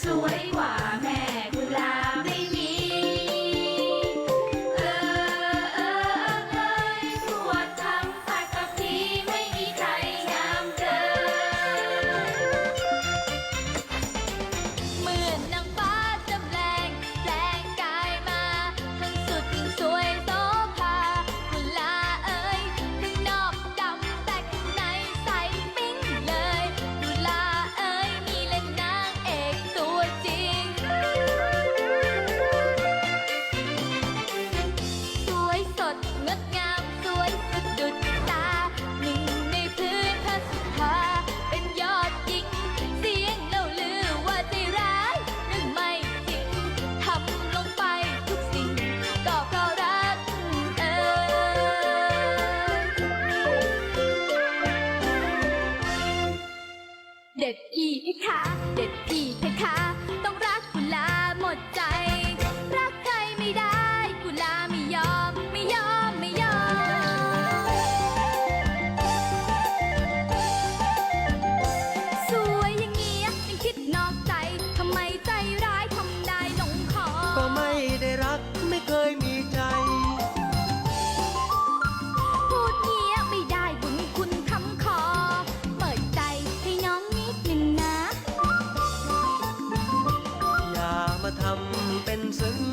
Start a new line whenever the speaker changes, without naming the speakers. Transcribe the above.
so wake เด็ดอีเกค่ะ
เด็
ดอีกค่ะต้อง
เป็นซึ้ง